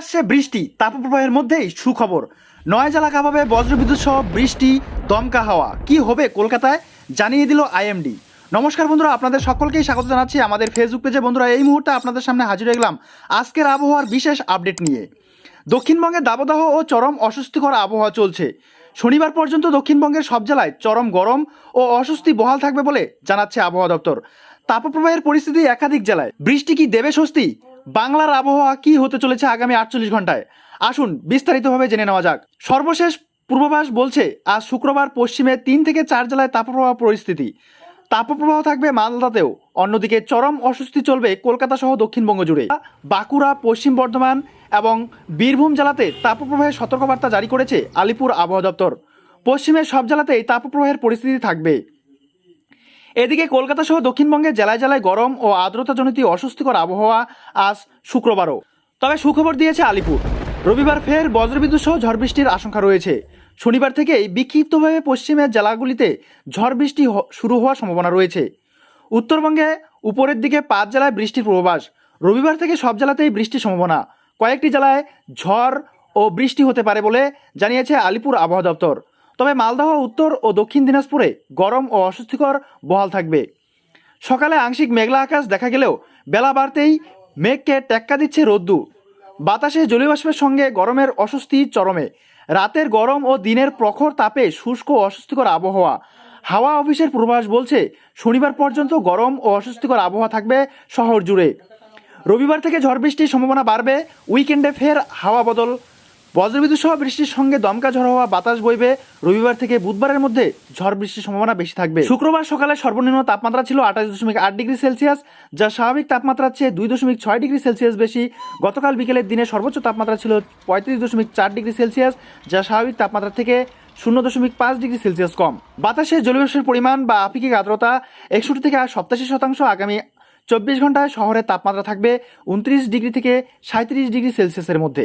আসছে বৃষ্টি, তাপপ্রবাহের মধ্যেই সুখবর। নয় জেলা কাভাবে বজ্রবিদ্যুৎ সহ বৃষ্টি, দমকা হাওয়া। কি হবে কলকাতায়? জানিয়ে দিল আইএমডি। নমস্কার বন্ধুরা, আপনাদের সকলকেই স্বাগত জানাচ্ছি আমাদের ফেসবুক পেজে। বন্ধুরা, এই মুহূর্তে আপনাদের সামনে হাজির হয়ে গেলাম আজকের আবহাওয়ার বিশেষ আপডেট নিয়ে। দক্ষিণবঙ্গে দাবদাহ ও চরম অস্বস্তিকর আবহাওয়া চলছে। শনিবার পর্যন্ত দক্ষিণবঙ্গের সব জেলায় চরম গরম ও অস্বস্তি বহাল থাকবে বলে জানাচ্ছে আবহাওয়া দপ্তর। তাপপ্রবাহের পরিস্থিতি একাধিক জেলায়। বৃষ্টি কি দেবে স্বস্তি? বাংলার আবহাওয়া কি হতে চলেছে আগামী আটচল্লিশ ঘন্টায়? আসুন বিস্তারিতভাবে জেনে নেওয়া যাক। সর্বশেষ পূর্বাভাস বলছে, আজ শুক্রবার পশ্চিমে তিন থেকে চার জেলায় তাপপ্রবাহ পরিস্থিতি। তাপপ্রবাহ থাকবে মালদাতেও। অন্যদিকে চরম অস্বস্তি চলবে কলকাতা সহ দক্ষিণবঙ্গ জুড়ে। বাঁকুড়া, পশ্চিম বর্ধমান এবং বীরভূম জেলাতে তাপপ্রবাহের সতর্কবার্তা জারি করেছে আলিপুর আবহাওয়া দপ্তর। পশ্চিমের সব জেলাতেই তাপপ্রবাহের পরিস্থিতি থাকবে। এদিকে কলকাতা সহ দক্ষিণবঙ্গের জেলায় জেলায় গরম ও আর্দ্রতাজনিত অস্বস্তিকর আবহাওয়া আজ শুক্রবারও। তবে সুখবর দিয়েছে আলিপুর। রবিবার ফের বজ্রবিদ্যুৎ সহ ঝড় বৃষ্টির আশঙ্কা রয়েছে। শনিবার থেকেই বিক্ষিপ্তভাবে পশ্চিমের জেলাগুলিতে ঝড় বৃষ্টি শুরু হওয়ার সম্ভাবনা রয়েছে। উত্তরবঙ্গে উপরের দিকে পাঁচ জেলায় বৃষ্টির পূর্বাভাস। রবিবার থেকে সব জেলাতেই বৃষ্টির সম্ভাবনা। কয়েকটি জেলায় ঝড় ও বৃষ্টি হতে পারে বলে জানিয়েছে আলিপুর আবহাওয়া দপ্তর। তবে মালদহ উত্তর ও দক্ষিণ দিনাজপুরে গরম ও অস্বস্তিকর বহাল থাকবে। সকালে আংশিক মেঘলা আকাশ দেখা গেলেও বেলা বাড়তেই মেঘকে টেক্কা দিচ্ছে রোদ্দু। বাতাসে জলীয়বাষ্পের সঙ্গে গরমের অস্বস্তি চরমে। রাতের গরম ও দিনের প্রখর তাপে শুষ্ক অস্বস্তিকর আবহাওয়া। হাওয়া অফিসের পূর্বাভাস বলছে, শনিবার পর্যন্ত গরম ও অস্বস্তিকর আবহাওয়া থাকবে শহর জুড়ে। রবিবার থেকে ঝড় বৃষ্টির সম্ভাবনা বাড়বে। উইকেন্ডে ফের হাওয়া বদল বজ্রবিদ্যুৎ সহ বৃষ্টির সঙ্গে দমকা ঝড় হওয়া বাতাস বইবে রবিবার থেকে বুধবারের মধ্যে ঝড় বৃষ্টির সম্ভাবনা বেশি থাকবে। শুক্রবার সকালে সর্বনিম্ন তাপমাত্রা ছিল আঠাশ দশমিক আট ডিগ্রি সেলসিয়াস, যা স্বাভাবিক তাপমাত্রার চেয়ে দুই দশমিক ছয় ডিগ্রি সেলসিয়াস বেশি। গতকাল বিকেলের দিনে সর্বোচ্চ তাপমাত্রা ছিল পঁয়ত্রিশ দশমিক চার ডিগ্রি সেলসিয়াস, যা স্বাভাবিক তাপমাত্রা থেকে শূন্য দশমিক পাঁচ ডিগ্রি সেলসিয়াস কম। বাতাসে জলীয়বাষ্পের পরিমাণ বা আপেক্ষিক আর্দ্রতা একষট্টি থেকে সপ্তাশি শতাংশ আগামী চব্বিশ ঘন্টায় শহরের তাপমাত্রা থাকবে উনত্রিশ ডিগ্রি থেকে সাঁত্রিশ ডিগ্রি সেলসিয়াসের মধ্যে।